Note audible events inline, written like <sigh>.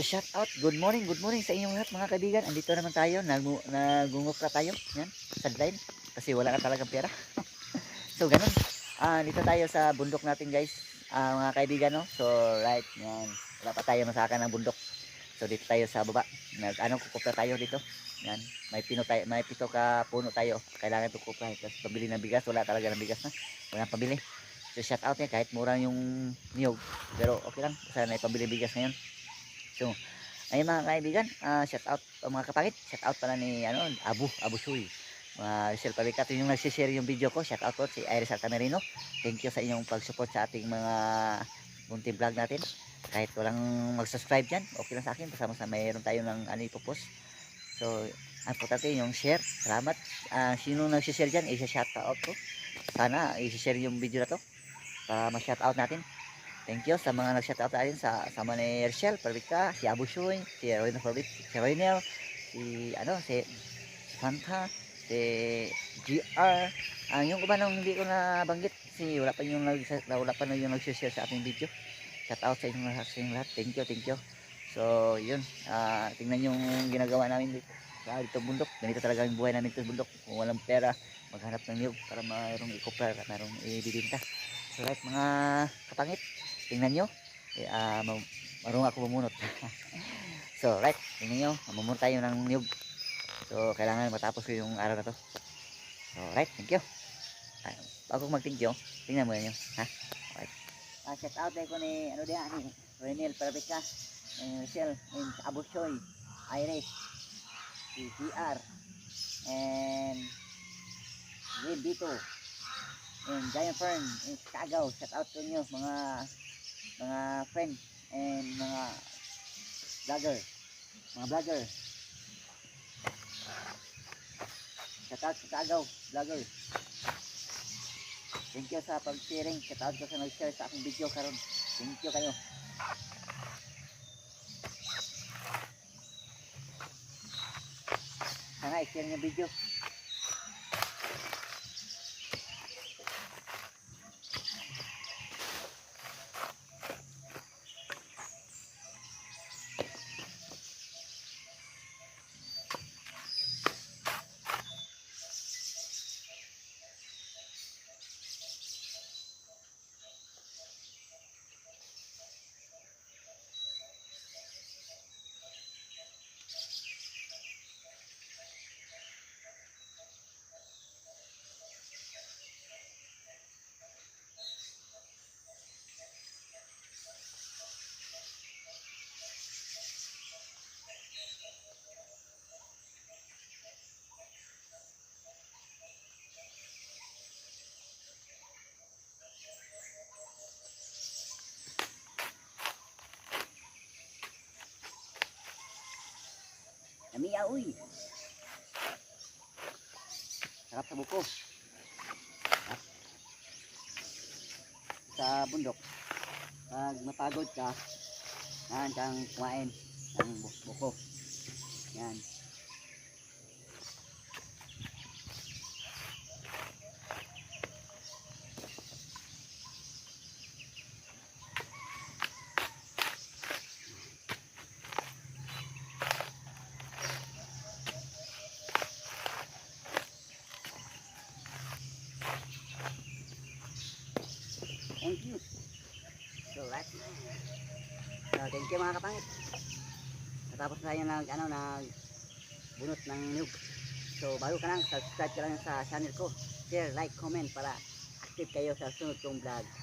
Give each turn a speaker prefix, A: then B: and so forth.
A: shout out, good morning, good morning sa inyong lahat mga kaibigan. Andito naman tayo, nagu nagungok na tayo. Yan, sideline. Kasi wala na talagang pera. <laughs> so, ganun. Ah, dito tayo sa bundok natin guys. Ah, mga kaibigan, no? So, right, yan. Wala pa tayo masakan ng bundok. So, dito tayo sa baba. Nag, ano, kukupla tayo dito. Yan. May pino tayo, may pito ka puno tayo. Kailangan kuplahin. Tapos pabili ng bigas. Wala talaga ng bigas na. Wala pabili. So, shout out niya kahit mura yung niyog. Pero okay lang. Basta may pabili bigas ngayon. So, ayun mga kaibigan, ah, shout out o mga kapangit, shout out pala ni ano, Abu, Abu Shui. Mga Rizal Pabicat, yung nagsishare yung video ko, shout out po si Iris Altamerino. Thank you sa inyong pag-support sa ating mga munting vlog natin. Kahit walang mag-subscribe dyan, okay lang sa akin. Basta sa mayroon tayo ng ano ipopost. So, ang importante yung share. Salamat. Ah, sino nagsishare dyan, isa-shout out ko. Sana i-share yung video na to para ma-shout out natin. Thank you sa mga nag-shoutout natin sa sama ni Herschel, Parvika, si Abu Shuy, si Rowena Parvik, si Roynel, si ano, si Fanta, si GR. Ah, yung iba nung hindi ko na banggit, si wala pa yung nag wala pa na yung nag-share sa ating video. Shout out sa inyong lahat, sa inyong lahat. Thank you, thank you. So, yun. Ah, tingnan yung ginagawa namin dito. Sa dito bundok. Ganito talaga yung buhay namin dito bundok. Kung walang pera, maghanap ng niyog para mayroong ikopra at mayroong ibibinta. So, right, mga kapangit, tingnan nyo. Eh, ma- marunong ako bumunot <laughs> so right. Tingnan nyo. Mamunot tayo ng niyog. So kailangan matapos ko yung araw na to. So right. Thank you. Ah, bago ko mag thank you tingnan mo nyo ha? Right ah, shout out ko ni ano diyan ni Renel Parabika eh, Michelle and Abu Choy Iris si PR and Green Dito and Giant Fern and Kagaw. Shout out to nyo mga mga friend and mga vlogger. Mga vlogger. Shout out sa Kagaw vlogger. Thank you sa pag-sharing. Shout out ko sa nag-share sa aking video karon. Thank you kayo. Sana i-share niyo video Namiya uy. Sarap sa buko. Sa bundok. Pag mapagod ka, yan kang kumain ng bu- buko. Yan. Thank you. So, right. So, thank you mga kapangit. Natapos na tayo nag, ano, nag bunot ng niyog. So, bago ka lang, subscribe ka lang sa channel ko. Share, like, comment para active kayo sa sunod kong vlog.